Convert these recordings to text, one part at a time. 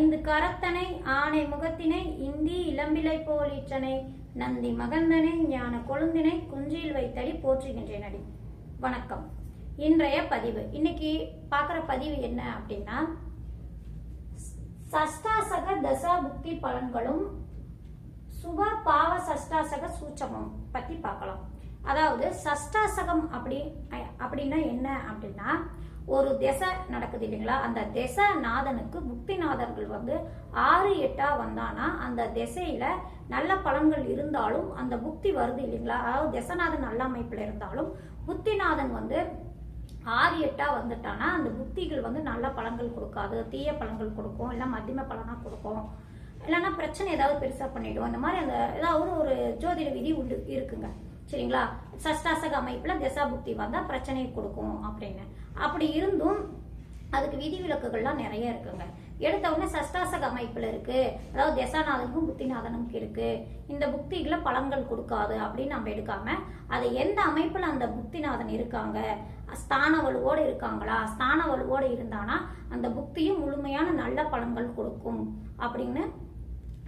ஐந்து கரத்தனை ஆணை முகத்தினை இந்தி இளம்பிலை போலீற்றனை நந்தி மகந்தனை ஞான கொழுந்தினை குஞ்சியில் வைத்தடி போற்றுகின்றேன் அடி. வணக்கம். இன்றைய பதிவு. இன்னைக்கு பார்க்குற பதிவு என்ன அப்படின்னா சஷ்டாசக தசா புக்தி பலன்களும் சுப பாவ சஷ்டாசக சூச்சமும் பற்றி பார்க்கலாம். அதாவது சஷ்டாசகம் அப்படி அப்படின்னா என்ன அப்படின்னா ஒரு திசை நடக்குது இல்லைங்களா? அந்த திசை நாதனுக்கு புக்திநாதர்கள் வந்து ஆறு எட்டா வந்தானா அந்த திசையில நல்ல பலன்கள் இருந்தாலும் அந்த புக்தி வருது இல்லைங்களா? அதாவது திசநாதன் நல்ல அமைப்புல இருந்தாலும் புத்திநாதன் வந்து ஆறு எட்டா வந்துட்டானா அந்த புக்திகள் வந்து நல்ல பலன்கள் கொடுக்காது. தீய பலன்கள் கொடுக்கும் இல்லை மத்தியம பலனா கொடுக்கும். இல்லைன்னா பிரச்சனை ஏதாவது பெருசா பண்ணிடும். இந்த மாதிரி அந்த ஏதாவது ஒரு ஜோதிட விதி உண்டு இருக்குங்க. சரிங்களா? சஷ்டாசக அமைப்புல திசா புக்தி வந்தா பிரச்சனையை கொடுக்கும் அப்படின்னு. அப்படி இருந்தும் அதுக்கு விதிவிலக்குகள்லாம் நிறைய இருக்குங்க. எடுத்த உடனே சஷ்டாசக அமைப்புல இருக்கு. அதாவது தசாநாதனுக்கும் புத்திநாதனுக்கும் இருக்கு. இந்த புக்திகளை பழங்கள் கொடுக்காது அப்படின்னு நம்ம எடுக்காம அது எந்த அமைப்புல அந்த புக்திநாதன் இருக்காங்க? ஸ்தான வலுவோடு இருக்காங்களா? ஸ்தான வலுவோடு இருந்தானா அந்த புக்தியும் முழுமையான நல்ல பலன்கள் கொடுக்கும் அப்படின்னு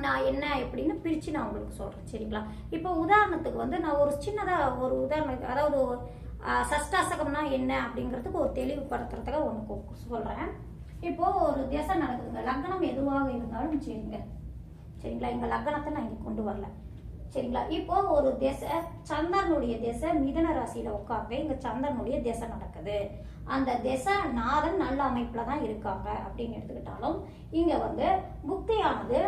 நான் என்ன எப்படின்னு பிரித்து நான் உங்களுக்கு சொல்கிறேன் சரிங்களா? இப்போ உதாரணத்துக்கு வந்து நான் ஒரு சின்னதாக ஒரு உதாரணம் அதாவது சஷ்டாசகம்னா என்ன அப்படிங்கிறதுக்கு ஒரு தெளிவுபடுத்துறதுக்காக ஒன்று சொல்கிறேன் இப்போது ஒரு திசை நடக்குதுங்க. லக்னம் எதுவாக இருந்தாலும் சரிங்க சரிங்களா? எங்கள் லக்னத்தை நான் இங்கே கொண்டு வரல. சரிங்களா? இப்போ ஒரு திசை சந்திரனுடைய திசை மிதன ராசியில உட்காந்து இங்க சந்திரனுடைய திசை நடக்குது. அந்த திசை நாதன் நல்ல அமைப்புல தான் இருக்காங்க அப்படின்னு எடுத்துக்கிட்டாலும் இங்க வந்து புக்தியானது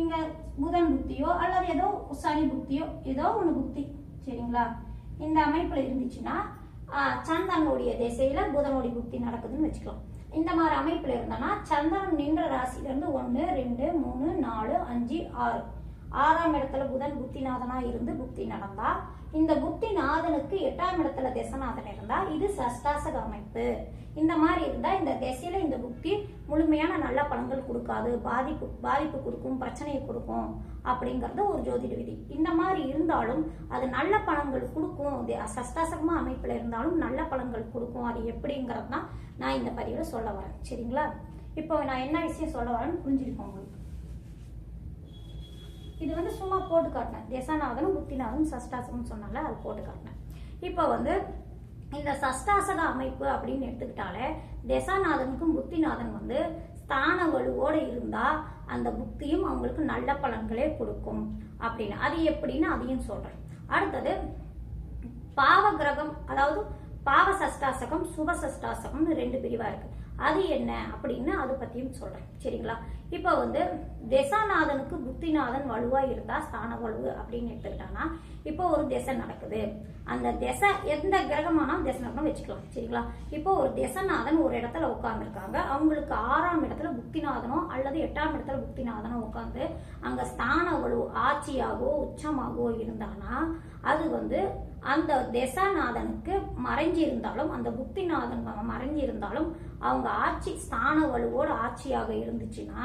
இங்க புதன் புக்தியோ அல்லது ஏதோ சனி புக்தியோ ஏதோ ஒண்ணு புக்தி சரிங்களா? இந்த அமைப்புல இருந்துச்சுன்னா சந்தனுடைய திசையில் திசையில புதனுடைய புக்தி நடக்குதுன்னு வச்சுக்கலாம். இந்த மாதிரி அமைப்புல இருந்தோம்னா சந்திரன் நின்ற ராசியில இருந்து ஒன்னு ரெண்டு மூணு நாலு அஞ்சு ஆறு. ஆறாம் இடத்துல புதன் புத்திநாதனா இருந்து புக்தி நடந்தா இந்த புத்திநாதனுக்கு எட்டாம் இடத்துல திசநாதன் இருந்தா இது சஷ்டாசக அமைப்பு இந்த மாதிரி இருந்தா இந்த திசையில இந்த புத்தி முழுமையான நல்ல பலன்கள் கொடுக்காது. பாதிப்பு பாதிப்பு கொடுக்கும் பிரச்சனையை கொடுக்கும் அப்படிங்கறது ஒரு ஜோதிட விதி. இந்த மாதிரி இருந்தாலும் அது நல்ல பலன்கள் கொடுக்கும். சஷ்டாசகமா அமைப்புல இருந்தாலும் நல்ல பலன்கள் கொடுக்கும். அது எப்படிங்கிறது தான் நான் இந்த பதிவுல சொல்ல வரேன். சரிங்களா? இப்போ நான் என்ன விஷயம் சொல்ல வரேன்னு புரிஞ்சிருக்கோம் உங்களுக்கு. இது வந்து சும்மா போட்டு காட்டினேன். தசாநாதனும் புத்திநாதனும் சஷ்டாசகம் சொன்னால அது போட்டு காட்டினேன். இப்போ வந்து இந்த சஷ்டாசக அமைப்பு அப்படின்னு எடுத்துக்கிட்டாலே தசாநாதனுக்கும் புத்திநாதன் வந்து ஸ்தான வலுவோடு இருந்தால் அந்த புக்தியும் அவங்களுக்கு நல்ல பலன்களே கொடுக்கும் அப்படின்னு. அது எப்படின்னு அதையும் சொல்கிறேன் அடுத்தது பாவ கிரகம் அதாவது பாவ சஷ்டாசகம் சுப சஷ்டாசகம்னு ரெண்டு பிரிவாக இருக்கு. அது என்ன அப்படின்னு அதை பத்தியும் சொல்றேன். சரிங்களா? இப்போ வந்து தசாநாதனுக்கு புத்திநாதன் வலுவா இருந்தா ஸ்தான வலுவு அப்படின்னு எடுத்துக்கிட்டோன்னா இப்போ ஒரு திசை நடக்குது. அந்த திசை எந்த கிரகமானாலும் திசை வச்சுக்கலாம். சரிங்களா? இப்போ ஒரு திசைநாதன் ஒரு இடத்துல உட்காந்துருக்காங்க அவங்களுக்கு ஆறாம் இடத்துல புக்திநாதனோ அல்லது எட்டாம் இடத்துல புக்திநாதனோ உட்காந்து அங்க ஸ்தான வலு ஆட்சியாகவோ உச்சமாகவோ இருந்தானா அது வந்து அந்த திசாநாதனுக்கு மறைஞ்சு இருந்தாலும் அந்த புக்திநாதன் மறைஞ்சி இருந்தாலும் அவங்க ஆட்சி ஸ்தான வலுவோடு ஆட்சியாக இருந்துச்சுன்னா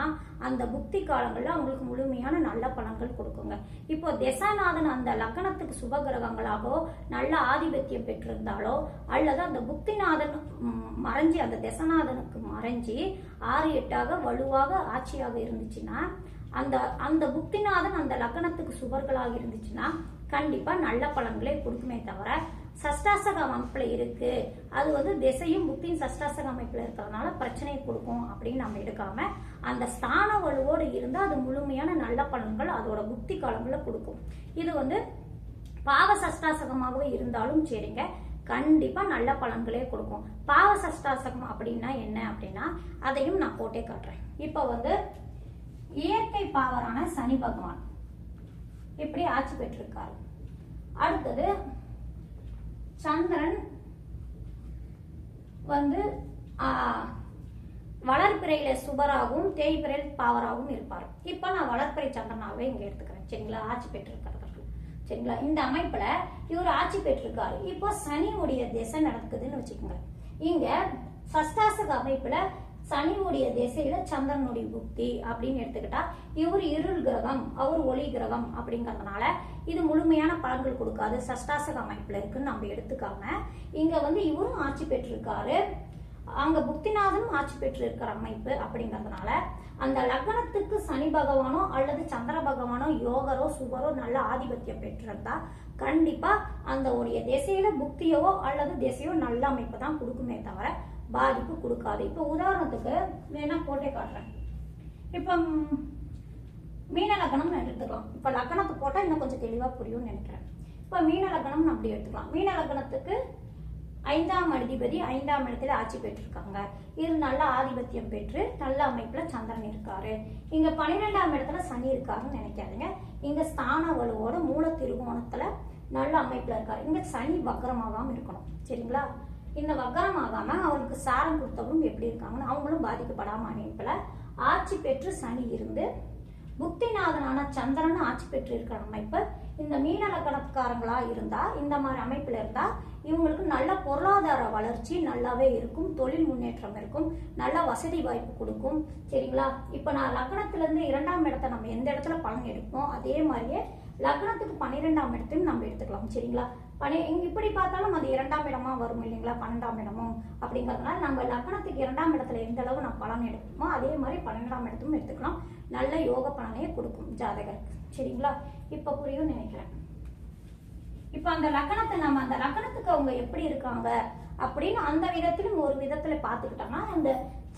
அந்த புக்தி காலங்களில் அவங்களுக்கு முழுமையான நல்ல பலன்கள் கொடுக்குங்க. இப்போ திசாநாதன் அந்த லக்னத்துக்கு சுப கிரகங்களாகவோ நல்ல ஆதிபத்தியம் பெற்றிருந்தாலோ அல்லது அந்த புக்திநாதன் மறைஞ்சி மறைஞ்சு அந்த தசநாதனுக்கு மறைஞ்சு ஆறு எட்டாக வலுவாக ஆட்சியாக இருந்துச்சுன்னா அந்த அந்த புக்திநாதன் அந்த லக்னத்துக்கு சுவர்களாக இருந்துச்சுன்னா கண்டிப்பா நல்ல பலன்களை கொடுக்குமே தவிர சஷ்டாசக அமைப்புல இருக்கு. அது வந்து திசையும் புக்தியும் சஷ்டாசக அமைப்புல இருக்கிறதுனால பிரச்சனை கொடுக்கும் அப்படின்னு நம்ம எடுக்காம அந்த ஸ்தான வலுவோடு இருந்தால் அது முழுமையான நல்ல பலன்கள் அதோட புக்தி காலங்களில் கொடுக்கும். இது வந்து பாவ சஷ்டாசகமாகவே இருந்தாலும் சரிங்க. கண்டிப்பா நல்ல பலன்களே கொடுக்கும். பாவ சஷ்டாசகம் அப்படின்னா என்ன அப்படின்னா அதையும் நான் போட்டே காட்டுறேன். இப்போ வந்து இயற்கை பாவரான சனி பகவான். இப்படி ஆட்சி பெற்றிருக்காரு. அடுத்தது சந்திரன் வந்து வளர்ப்பிறையில சுபராகவும் தேய்பிறையில் பாவராகவும் இருப்பார். இப்போ நான் வளர்ப்பிறை சந்திரனாகவே இங்க எடுத்துக்கிறேன். சரிங்களா? ஆட்சி பெற்றிருக்கிறது சரிங்களா? இந்த அமைப்புல இவர் ஆட்சி பெற்றிருக்காரு. இப்போ சனியுடைய திசை நடக்குதுன்னு வச்சுக்கோங்க. இங்க சஷ்டாசக அமைப்புல சனியுடைய திசையில சந்திரனுடைய புக்தி அப்படின்னு எடுத்துக்கிட்டா இவர் இருள் கிரகம் அவர் ஒளி கிரகம் அப்படிங்கறதுனால இது முழுமையான பலன்கள் கொடுக்காது. சஷ்டாசக அமைப்புல இருக்குன்னு நம்ம எடுத்துக்காம இங்க வந்து இவரும் ஆட்சி பெற்றிருக்காரு. அங்க புக்திநாதனும் ஆட்சி பெற்று இருக்கிற அமைப்பு அப்படிங்கிறதுனால அந்த லக்னத்துக்கு சனி பகவானோ அல்லது சந்திர பகவானோ யோகரோ சுகரோ நல்ல ஆதிபத்தியம் பெற்றிருந்தா கண்டிப்பா அந்த உடைய திசையில புக்தியவோ அல்லது திசையோ நல்ல அமைப்பு தான் கொடுக்குமே தவிர பாதிப்பு கொடுக்காது. இப்போ உதாரணத்துக்கு வேணா போட்டே காட்டுறேன். இப்போ மீன லக்னம் எடுத்துக்கலாம். இப்போ லக்னத்தை போட்டால் இன்னும் கொஞ்சம் தெளிவாக புரியும்னு நினைக்கிறேன். இப்போ மீன லக்னம் அப்படி எடுத்துக்கலாம். மீன லக்னத்துக்கு ஐந்தாம் அதிபதி ஐந்தாம் இடத்துல ஆட்சி பெற்றிருக்காங்க. இது நல்ல ஆதிபத்தியம் பெற்று நல்ல அமைப்புல சந்திரன் இருக்காரு. இங்க பன்னிரெண்டாம் இடத்துல சனி இருக்காருன்னு நினைக்காதீங்க. இங்க ஸ்தான வலுவோட மூல திருகோணத்துல நல்ல அமைப்புல இருக்காரு. இங்க சனி வக்கரமாகாம இருக்கணும். சரிங்களா? இந்த வக்கரமாகாம அவருக்கு சாரம் கொடுத்தவரும் எப்படி இருக்காங்கன்னு அவங்களும் பாதிக்கப்படாம அமைப்புல ஆட்சி பெற்று சனி இருந்து புக்திநாதனான சந்திரன் ஆட்சி பெற்று இருக்கிற அமைப்பு இந்த மீனலக்கணக்காரங்களா இருந்தா இந்த மாதிரி அமைப்புல இருந்தா இவங்களுக்கு நல்ல பொருளாதார வளர்ச்சி நல்லாவே இருக்கும் தொழில் முன்னேற்றம் இருக்கும் நல்ல வசதி வாய்ப்பு கொடுக்கும். சரிங்களா? இப்போ நான் லக்னத்துலேருந்து இரண்டாம் இடத்தை நம்ம எந்த இடத்துல பலன் எடுப்போம்? அதே மாதிரியே லக்னத்துக்கு பன்னிரெண்டாம் இடத்தையும் நம்ம எடுத்துக்கலாம். சரிங்களா? பனி இப்படி பார்த்தாலும் அது இரண்டாம் இடமா வரும் இல்லைங்களா? பன்னெண்டாம் இடமும் அப்படிங்கிறதுனால நம்ம லக்னத்துக்கு இரண்டாம் இடத்துல எந்த அளவு நம்ம பலன் எடுப்போமோ அதே மாதிரி பன்னெண்டாம் இடத்தும் எடுத்துக்கலாம். நல்ல யோக பலனையே கொடுக்கும் ஜாதகருக்கு சரிங்களா? இப்போ புரியும் நினைக்கிறேன். இப்ப அந்த லக்கணத்தை நம்ம அந்த லக்கணத்துக்கு அவங்க எப்படி இருக்காங்க அப்படின்னு அந்த விதத்திலும் ஒரு விதத்துல பாத்துக்கிட்டோம்னா அந்த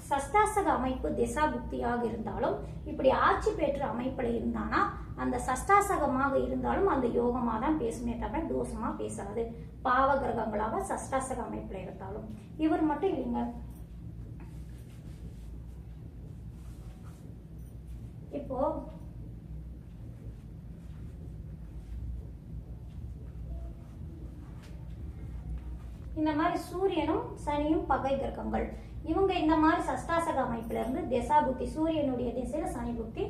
சஷ்டாசக அமைப்பு திசா புக்தியாக இருந்தாலும் இப்படி ஆட்சி பெற்ற அமைப்புல இருந்தானா அந்த சஷ்டாசகமாக இருந்தாலும் அந்த யோகமா தான் பேசுமே தவிர தோஷமா பேசாது. பாவ கிரகங்களாக சஷ்டாசக அமைப்புல இருந்தாலும். இவர் மட்டும் இல்லைங்க. இப்போ இந்த மாதிரி சூரியனும் சனியும் பகை கிரகங்கள். இவங்க இந்த மாதிரி சஷ்டாசக அமைப்புல இருந்து திசா புத்தி சூரியனுடைய திசையில சனி புத்தி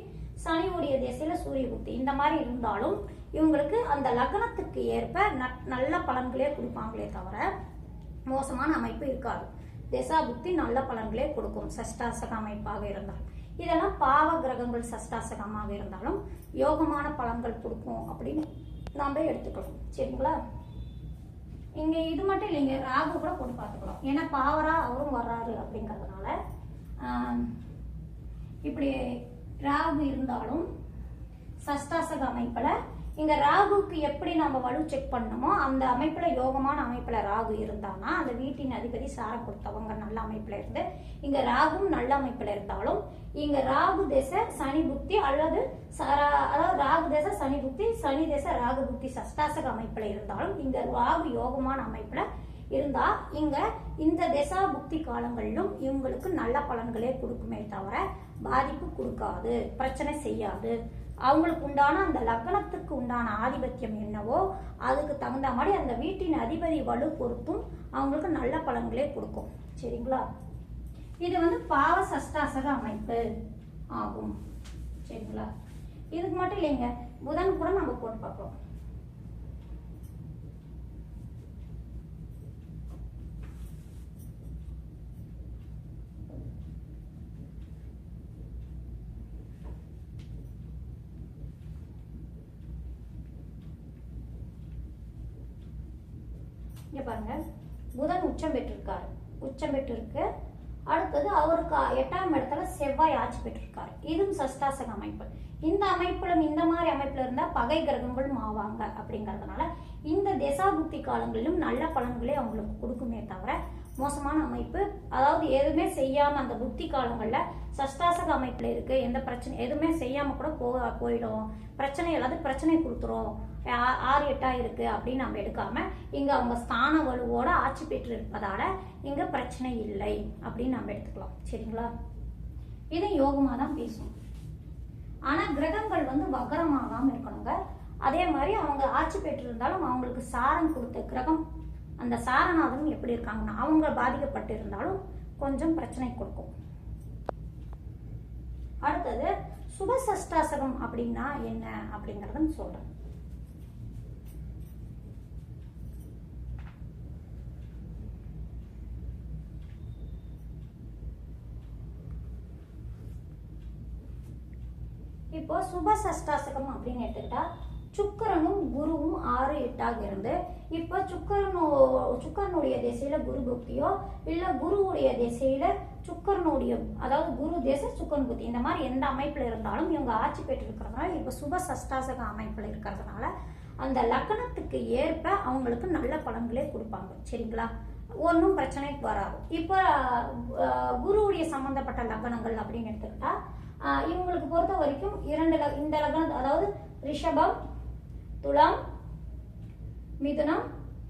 சனியுடைய திசையில சூரிய புத்தி. இந்த மாதிரி இருந்தாலும் இவங்களுக்கு அந்த லக்னத்துக்கு ஏற்ப நல்ல பலன்களே கொடுப்பாங்களே தவிர மோசமான அமைப்பு இருக்காது. திசா புத்தி நல்ல பலன்களே கொடுக்கும் சஷ்டாசக அமைப்பாக இருந்தால். இதெல்லாம் பாவ கிரகங்கள் சஷ்டாசகமாக இருந்தாலும் யோகமான பலன்கள் கொடுக்கும் அப்படின்னு நாம எடுத்துக்கலாம் சரிங்களா? இங்க இது மட்டும் இல்லைங்க ராகு கூட போட்டு பார்த்துக்கலாம். ஏன்னா பாவரா அவரும் வர்றாரு அப்படிங்கிறதுனால இப்படி ராகு இருந்தாலும் சஷ்டாசக அமைப்பில் இங்க ராகுக்கு எப்படி நம்ம வலு செக் பண்ணணுமோ அந்த அமைப்புல யோகமான அமைப்புல ராகு இருந்தானா அந்த வீட்டின் அதிபதி சார கொடுத்தவங்க நல்ல அமைப்புல இருந்து இங்க ராகும் நல்ல அமைப்புல இருந்தாலும் இங்க ராகு திசை சனி புக்தி அல்லது சாரா அதாவது ராகு திசை சனி புக்தி சனி திசை ராகு புக்தி சஷ்டாசக அமைப்புல இருந்தாலும் இங்க ராகு யோகமான அமைப்புல இருந்தா இங்க இந்த திசா புக்தி காலங்களிலும் இவங்களுக்கு நல்ல பலன்களே கொடுக்குமே தவிர பாதிப்பு கொடுக்காது பிரச்சனை செய்யாது. அவங்களுக்கு உண்டான அந்த லக்னத்துக்கு உண்டான ஆதிபத்தியம் என்னவோ அதுக்கு தகுந்த மாதிரி அந்த வீட்டின் அதிபதி வலு பொறுத்தும் அவங்களுக்கு நல்ல பலன்களே கொடுக்கும். சரிங்களா? இது வந்து பாவ சஷ்டாசக அமைப்பு ஆகும். சரிங்களா? இதுக்கு மட்டும் இல்லைங்க. புதன் கூட நம்ம போட்டு பார்க்கலாம் இங்க பாருங்க புதன் உச்சம் பெற்றிருக்காரு உச்சம் பெற்றிருக்கு. அடுத்தது அவருக்கு எட்டாம் இடத்துல செவ்வாய் ஆட்சி பெற்றிருக்காரு. இதுவும் சஷ்டாசக அமைப்பு. இந்த அமைப்புல இந்த மாதிரி அமைப்புல இருந்தா பகை கிரகங்களும் ஆவாங்க அப்படிங்கறதுனால இந்த திசாபுக்தி காலங்களிலும் நல்ல பலன்களே அவங்களுக்கு கொடுக்குமே தவிர மோசமான அமைப்பு. அதாவது எதுவுமே செய்யாம அந்த புத்தி காலங்கள்ல சஷ்டாசக அமைப்புல இருக்கு. எந்த பிரச்சனை எதுவுமே செய்யாம கூட போ போயிடும். பிரச்சனை இல்லாத பிரச்சனை கொடுத்துரும். ஆறு எட்டாக இருக்கு அப்படின்னு நம்ம எடுக்காமல் இங்கே அவங்க ஸ்தான வலுவோடு ஆட்சி பெற்று இருப்பதால் இங்கே பிரச்சனை இல்லை அப்படின்னு நம்ம எடுத்துக்கலாம். சரிங்களா? இது யோகமாக தான் பேசும். ஆனால் கிரகங்கள் வந்து வகரமாகாமல் இருக்கணுங்க. அதே மாதிரி அவங்க ஆட்சி பெற்றிருந்தாலும் அவங்களுக்கு சாரம் கொடுத்த கிரகம் அந்த சாரநாதன் எப்படி இருக்காங்கன்னா அவங்க பாதிக்கப்பட்டு இருந்தாலும் கொஞ்சம் பிரச்சனை கொடுக்கும். அடுத்தது சுபசஷ்டாசகம் அப்படின்னா என்ன அப்படிங்கறத சொல்றேன். இப்போ சுப சஷ்டாசகம் அப்படின்னு எடுத்துக்கிட்டா சுக்கரனும் குருவும் ஆறு எட்டாக இருந்து இப்போ சுக்கரனோ சுக்கரனுடைய திசையில குரு புக்தியோ இல்ல குருவுடைய திசையில சுக்கரனுடைய அதாவது குரு தேச சுக்கரன் புத்தி இந்த மாதிரி எந்த அமைப்புல இருந்தாலும் இவங்க ஆட்சி பெற்று இருக்கிறதுனால இப்ப சுப சஷ்டாசக அமைப்புல இருக்கிறதுனால அந்த லக்னத்துக்கு ஏற்ப அவங்களுக்கு நல்ல பலன்களே கொடுப்பாங்க. சரிங்களா? ஒன்றும் பிரச்சனை வராது. இப்போ குருவுடைய சம்மந்தப்பட்ட லக்னங்கள் அப்படின்னு எடுத்துக்கிட்டா இவங்களுக்கு பொறுத்த வரைக்கும் இரண்டு ல- இந்த லக்னம் அதாவது ரிஷபம் துலாம் மிதுனம்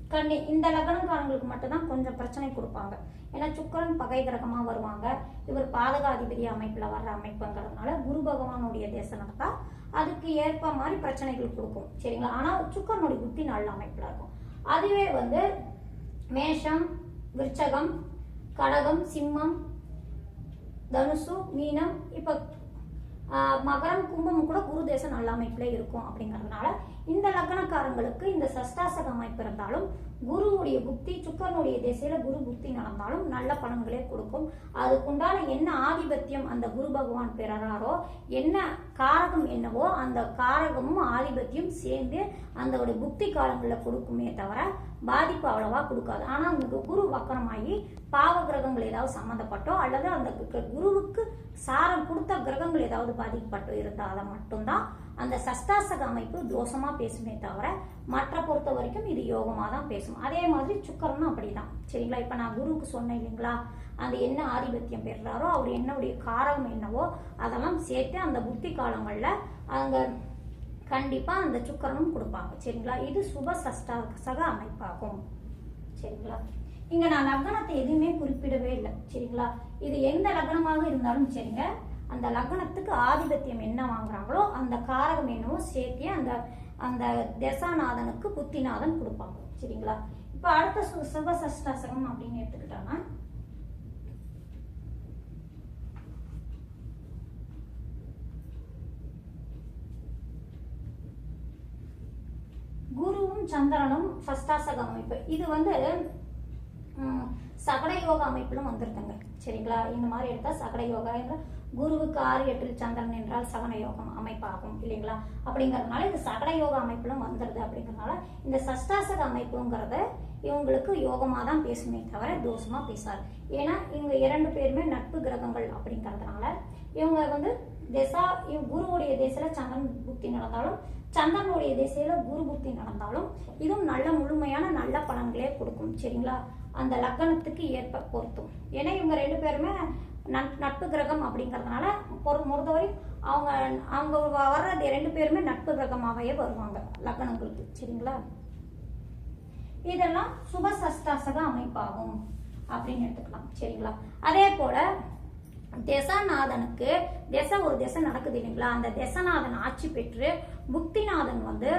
கன்னி இந்த லக்னக்காரங்களுக்கு மட்டும்தான் கொஞ்சம் பிரச்சனை கொடுப்பாங்க. ஏன்னா சுக்கரன் பகை கிரகமா வருவாங்க. இவர் பாதகாதிபதி அமைப்புல வர்ற அமைப்புங்கிறதுனால குரு பகவானுடைய தேசம் நடத்தா அதுக்கு ஏற்ப மாதிரி பிரச்சனைகள் கொடுக்கும். சரிங்களா? ஆனா சுக்கரனுடைய புத்தி நல்ல அமைப்புல இருக்கும். அதுவே வந்து மேஷம் விருச்சகம் கடகம் சிம்மம் தனுசு மீனம் இப்போ மகரம் கும்பம் கூட குரு தேசம் நல்ல அமைப்புல இருக்கும் அப்படிங்கறதுனால இந்த லக்னக்காரங்களுக்கு இந்த சஷ்டாசக அமைப்பு இருந்தாலும் குருவுடைய புக்தி சுக்கரனுடைய திசையில குரு புக்தி நடந்தாலும் நல்ல பலன்களே கொடுக்கும். அதுக்குண்டான என்ன ஆதிபத்தியம் அந்த குரு பகவான் பெறாரோ என்ன காரகம் என்னவோ அந்த காரகமும் ஆதிபத்தியம் சேர்ந்து அந்த ஒரு புக்தி காலங்களில் கொடுக்குமே தவிர பாதிப்பு அவ்வளவா கொடுக்காது. ஆனா உங்களுக்கு குரு வக்கரமாகி பாவ கிரகங்கள் ஏதாவது சம்மந்தப்பட்டோ அல்லது அந்த கு- குருவுக்கு சாரம் கொடுத்த கிரகங்கள் ஏதாவது பாதிக்கப்பட்டோ இருந்தால் மட்டும்தான் அந்த சஷ்டாசக அமைப்பு தோஷமா பேசுமே தவிர மற்ற பொறுத்த வரைக்கும் இது யோகமாக தான் பேசும். அதே மாதிரி சுக்கரனும் அப்படிதான். சரிங்களா? இப்போ நான் குருவுக்கு சொன்னேன் இல்லைங்களா? அந்த என்ன ஆதிபத்தியம் பெறுறாரோ அவர் என்னுடைய காரகம் என்னவோ அதெல்லாம் சேர்த்து அந்த புத்தி காலங்களில் அங்கே கண்டிப்பாக அந்த சுக்கரனும் கொடுப்பாங்க சரிங்களா? இது சுப சஷ்டாசக அமைப்பாகும் சரிங்களா? இங்கே நான் லக்னத்தை எதுவுமே குறிப்பிடவே இல்லை சரிங்களா? இது எந்த லக்னமாக இருந்தாலும் சரிங்க அந்த லக்னத்துக்கு ஆதிபத்தியம் என்ன வாங்குறாங்களோ அந்த காரகம் என்னவோ சேர்த்தே அந்த அந்த தசாநாதனுக்கு புத்திநாதன் கொடுப்பாங்க சரிங்களா? இப்போ அடுத்த சு- சுப சஷ்டாசகம் அப்படின்னு எடுத்துக்கிட்டோம்னா குருவும் சந்திரனும் சஷ்டாசக அமைப்பு. இது வந்து சகட யோக அமைப்பிலும் வந்துருதுங்க சரிங்களா? இந்த மாதிரி எடுத்தால் சகட யோகா என்ற குருவுக்கு ஆறு எட்டில் சந்திரன் என்றால் சகன யோகம் அமைப்பாகும். இல்லைங்களா? அப்படிங்கிறதுனால இது சகட யோகா அமைப்பிலும் வந்துடுது அப்படிங்கறதுனால இந்த சஷ்டாசக அமைப்புங்கிறத இவங்களுக்கு யோகமாக தான் பேசுமே தவிர தோஷமாக பேசாது. ஏன்னா இவங்க இரண்டு பேருமே நட்பு கிரகங்கள் அப்படிங்கிறதுனால இவங்க வந்து திசா குருவுடைய திசையில சந்திரன் புக்தி நடந்தாலும் சந்திரனுடைய திசையில குரு புக்தி நடந்தாலும் இதுவும் நல்ல முழுமையான நல்ல பலன்களே கொடுக்கும் சரிங்களா? அந்த லக்னத்துக்கு ஏற்ப பொருத்தும். ஏன்னா இவங்க ரெண்டு பேருமே நட்- நட்பு கிரகம் அப்படிங்கிறதுனால பொறு பொறுத்தவரை அவங்க அவங்க வர்றது ரெண்டு பேருமே நட்பு கிரகமாகவே வருவாங்க லக்னங்களுக்கு சரிங்களா? இதெல்லாம் சுப சஷ்டாசக அமைப்பாகும் அப்படின்னு எடுத்துக்கலாம் சரிங்களா? அதே போல தசநாதனுக்கு திசை ஒரு திசை நடக்குது இல்லைங்களா? அந்த தசநாதன் ஆட்சி பெற்று புக்திநாதன் வந்து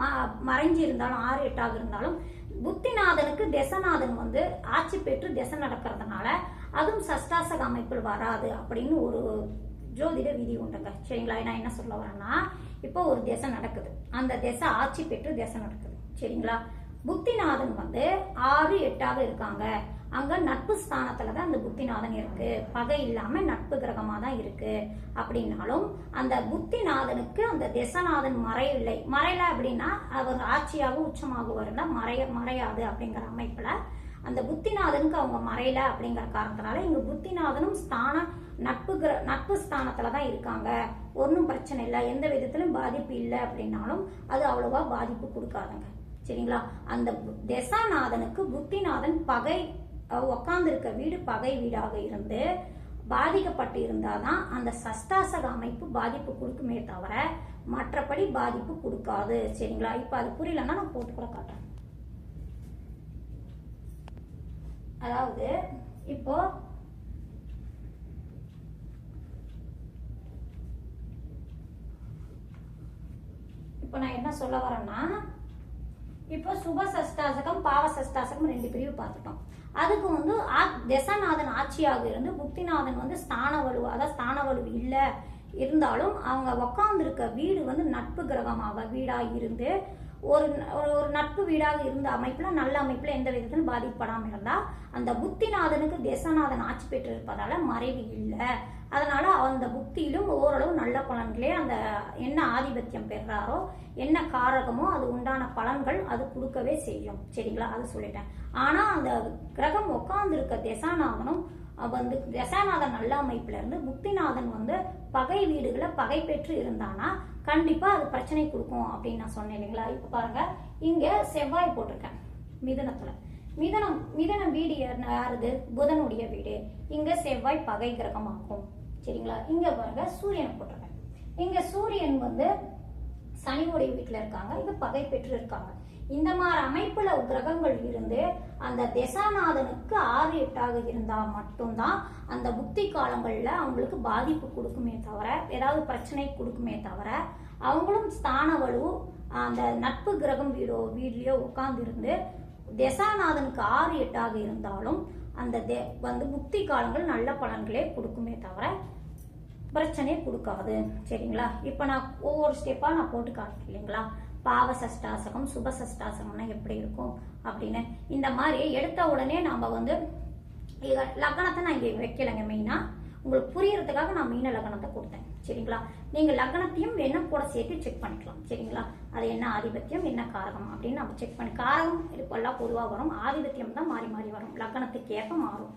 ம- மறைஞ்சு இருந்தாலும் ஆறு எட்டாக இருந்தாலும் புத்திநாதனுக்கு தசநாதன் வந்து ஆட்சி பெற்று திசை நடக்கிறதுனால அதுவும் சஷ்டாசக அமைப்பில் வராது அப்படின்னு ஒரு ஜோதிட விதி உண்டுங்க. சரிங்களா? நான் என்ன சொல்ல வரேன்னா இப்போ ஒரு திசை நடக்குது. அந்த திசை ஆட்சி பெற்று திசை நடக்குது. சரிங்களா? புத்திநாதன் வந்து ஆறு எட்டாக இருக்காங்க. அங்க நட்பு ஸ்தானத்துல தான் அந்த புத்திநாதன் இருக்கு. பகை இல்லாம நட்பு கிரகமா தான் இருக்கு. அப்படின்னாலும் அந்த புத்திநாதனுக்கு அந்த திசநாதன் மறையவில்லை மறையல அப்படின்னா அவர் ஆட்சியாக உச்சமாக மறைய மறையாது அப்படிங்கிற அமைப்புல அந்த புத்திநாதனுக்கு அவங்க மறையல அப்படிங்கிற காரணத்தினால இங்க புத்திநாதனும் ஸ்தான நட்பு கிர நட்பு ஸ்தானத்துல தான் இருக்காங்க. ஒன்றும் பிரச்சனை இல்லை. எந்த விதத்திலும் பாதிப்பு இல்லை அப்படின்னாலும் அது அவ்வளவா பாதிப்பு கொடுக்காதுங்க. சரிங்களா? அந்த தசாநாதனுக்கு புத்திநாதன் பகை உட்கார்ந்துருக்க வீடு பகை வீடாக இருந்து பாதிக்கப்பட்டு இருந்தாதான் அந்த சஸ்தாசக அமைப்பு பாதிப்பு கொடுக்குமே தவிர மற்றபடி பாதிப்பு கொடுக்காது. சரிங்களா? இப்போ அது புரியலன்னா நான் போட்டு கூட காட்டுறேன். அதாவது இப்போ இப்போ நான் என்ன சொல்ல வரேன்னா இப்போ சுப சஷ்டாசகம் பாவ சஷ்டாசகம் ரெண்டு பிரிவு பார்த்துட்டோம். அதுக்கு வந்து ஆ- தசநாதன் ஆட்சியாக இருந்து புக்திநாதன் வந்து ஸ்தான வலு அதாவது ஸ்தான வலு இல்லை. இருந்தாலும் அவங்க உக்காந்துருக்க வீடு வந்து நட்பு கிரகமாக வீடாக இருந்து ஒரு ஒரு நட்பு வீடாக இருந்த அமைப்பில் நல்ல அமைப்பில் எந்த விதத்திலும் பாதிக்கப்படாமல் இருந்தால் அந்த புத்திநாதனுக்கு தேசநாதன் ஆட்சி பெற்று இருப்பதால் மறைவு இல்லை. அதனால் அந்த புக்தியிலும் ஓரளவு நல்ல பலன்களே அந்த என்ன ஆதிபத்தியம் பெறாரோ என்ன காரகமோ அது உண்டான பலன்கள் அது கொடுக்கவே செய்யும். சரிங்களா? அது சொல்லிட்டேன். ஆனால் அந்த கிரகம் உட்காந்துருக்க திசாநாதனும் வந்து தசாநாதன் நல்ல அமைப்புல இருந்து புக்திநாதன் வந்து பகை வீடுகளை பகை பெற்று இருந்தானா கண்டிப்பாக அது பிரச்சனை கொடுக்கும் அப்படின்னு நான் சொன்னேன் இல்லைங்களா? இப்போ பாருங்க இங்கே செவ்வாய் போட்டிருக்கேன் மிதனத்தில். மிதனம் மிதனம் வீடு யாருது? புதனுடைய வீடு. இங்கே செவ்வாய் பகை கிரகமாகும். சரிங்களா? இங்க பாருங்க சூரியனை போட்டிருக்கேன் இங்க சூரியன் வந்து சனியுடைய வீட்டுல இருக்காங்க. இது பகை பெற்று இருக்காங்க. இந்த மாதிரி அமைப்புல கிரகங்கள் இருந்து அந்த திசாநாதனுக்கு ஆறு எட்டாக இருந்தா மட்டும்தான் அந்த புக்தி காலங்கள்ல அவங்களுக்கு பாதிப்பு கொடுக்குமே தவிர ஏதாவது பிரச்சனை கொடுக்குமே தவிர அவங்களும் ஸ்தான வலு அந்த நட்பு கிரகம் வீடோ வீட்லயோ உட்கார்ந்து இருந்து திசாநாதனுக்கு ஆறு எட்டாக இருந்தாலும் அந்த தே- வந்து புக்தி காலங்கள் நல்ல பலன்களே கொடுக்குமே தவிர பிரச்சனையே கொடுக்காது. சரிங்களா? இப்போ நான் ஒவ்வொரு ஸ்டெப்பாக நான் போட்டு காட்டுறேன் இல்லைங்களா? பாவ சஷ்டாசகம் சுப சஷ்டாசகம்னா எப்படி இருக்கும் அப்படின்னு. இந்த மாதிரி எடுத்த உடனே நாம் வந்து லக்னத்தை நான் இங்கே வைக்கலைங்க மெயினாக உங்களுக்கு புரியறதுக்காக நான் மீன லக்னத்தை கொடுத்தேன். சரிங்களா? நீங்கள் லக்னத்தையும் என்ன கூட சேர்த்து செக் பண்ணிக்கலாம். சரிங்களா? அது என்ன ஆதிபத்தியம் என்ன காரகம் அப்படின்னு நம்ம செக் பண்ணி காரகம் இப்பெல்லாம் பொதுவாக வரும். ஆதிபத்தியம் தான் மாறி மாறி வரும். லக்னத்துக்கு ஏற்ப மாறும்.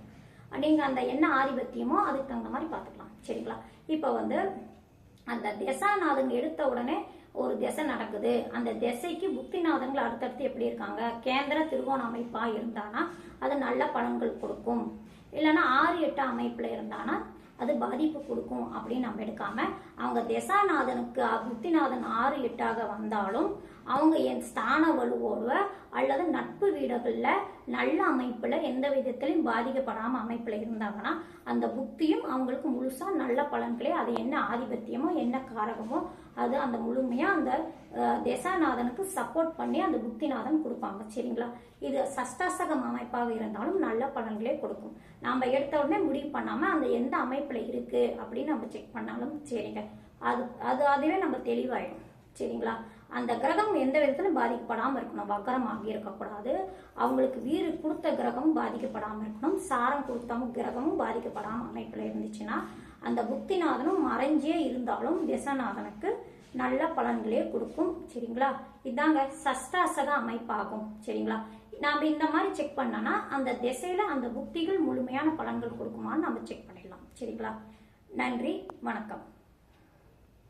நீங்கள் அந்த என்ன ஆதிபத்தியமோ அதுக்கு தகுந்த மாதிரி பார்த்துக்கலாம். சரிங்களா? இப்போ வந்து அந்த திசாநாதன் எடுத்த உடனே ஒரு திசை நடக்குது. அந்த திசைக்கு புக்திநாதன்கள் அடுத்தடுத்து எப்படி இருக்காங்க? கேந்திர திருவோண அமைப்பா இருந்தானா அது நல்ல பலன்கள் கொடுக்கும். இல்லைன்னா ஆறு எட்டு அமைப்புல இருந்தானா அது பாதிப்பு கொடுக்கும் அப்படின்னு நம்ம எடுக்காம அவங்க திசாநாதனுக்கு புத்திநாதன் ஆறு எட்டாக வந்தாலும் அவங்க என் ஸ்தான வலுவோடுவ அல்லது நட்பு வீடுகளில் நல்ல அமைப்பில் எந்த விதத்திலையும் பாதிக்கப்படாமல் அமைப்பில் இருந்தாங்கன்னா அந்த புக்தியும் அவங்களுக்கு முழுசாக நல்ல பலன்களே அது என்ன ஆதிபத்தியமோ என்ன காரகமோ அது அந்த முழுமையாக அந்த தேசாநாதனுக்கு சப்போர்ட் பண்ணி அந்த புக்திநாதன் கொடுப்பாங்க. சரிங்களா? இது சஷ்டாசகம் அமைப்பாக இருந்தாலும் நல்ல பலன்களே கொடுக்கும். நாம் எடுத்த உடனே முடிவு பண்ணாமல் அந்த எந்த அமைப்பில் இருக்குது அப்படின்னு நம்ம செக் பண்ணாலும் சரிங்க. அது அது அதுவே நம்ம தெளிவாயிடும். சரிங்களா? அந்த கிரகம் எந்த விதத்திலும் பாதிக்கப்படாமல் இருக்கணும்? வக்கரம் ஆகி இருக்கக்கூடாது. அவங்களுக்கு வீடு கொடுத்த கிரகமும் பாதிக்கப்படாமல் இருக்கணும். சாரம் கொடுத்தவங்க கிரகமும் பாதிக்கப்படாமல் அமைப்பில் இருந்துச்சுன்னா அந்த புக்திநாதனும் மறைஞ்சே இருந்தாலும் திசநாதனுக்கு நல்ல பலன்களே கொடுக்கும். சரிங்களா? இதாங்க சஷ்டாசக அமைப்பாகும். சரிங்களா? நாம் இந்த மாதிரி செக் பண்ணனா அந்த திசையில அந்த புக்திகள் முழுமையான பலன்கள் கொடுக்குமான்னு நம்ம செக் பண்ணிடலாம். சரிங்களா? நன்றி. வணக்கம்.